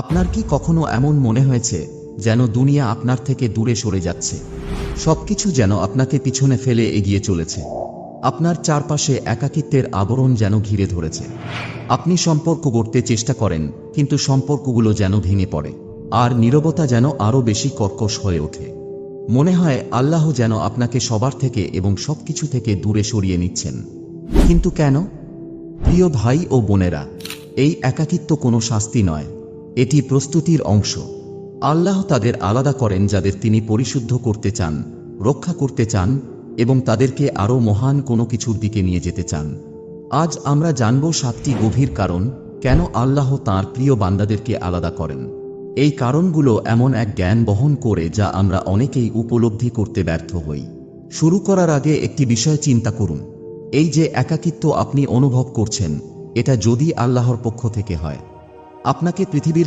আপনার কি কখনো এমন মনে হয়েছে যেন দুনিয়া আপনার থেকে দূরে সরে যাচ্ছে? সবকিছু যেন আপনাকে পিছনে ফেলে এগিয়ে চলেছে। আপনার চারপাশে একাকিত্বের আবরণ যেন ঘিরে ধরেছে। আপনি সম্পর্ক গড়তে চেষ্টা করেন, কিন্তু সম্পর্কগুলো যেন ভেঙে পড়ে, আর নীরবতা যেন আরও বেশি কর্কশ হয়ে ওঠে। মনে হয় আল্লাহ যেন আপনাকে সবার থেকে এবং সবকিছু থেকে দূরে সরিয়ে নিচ্ছেন। কিন্তু কেন? প্রিয় ভাই ও বোনেরা, এই একাকিত্ব কোনো শাস্তি নয়। এটি প্রস্তুতির অংশ। আল্লাহ তাদের আলাদা করেন যাদের তিনি পরিশুদ্ধ করতে চান, রক্ষা করতে চান এবং তাদেরকে আরও মহান কোনো কিছুর দিকে নিয়ে যেতে চান। আজ আমরা জানব সাতটি গভীর কারণ কেন আল্লাহ তাঁর প্রিয় বান্দাদেরকে আলাদা করেন। এই কারণগুলো এমন এক জ্ঞান বহন করে যা আমরা অনেকেই উপলব্ধি করতে ব্যর্থ হই। শুরু করার আগে একটি বিষয় চিন্তা করুন। এই যে একাকিত্ব আপনি অনুভব করছেন, এটা যদি আল্লাহর পক্ষ থেকে হয়। আপনাকে পৃথিবীর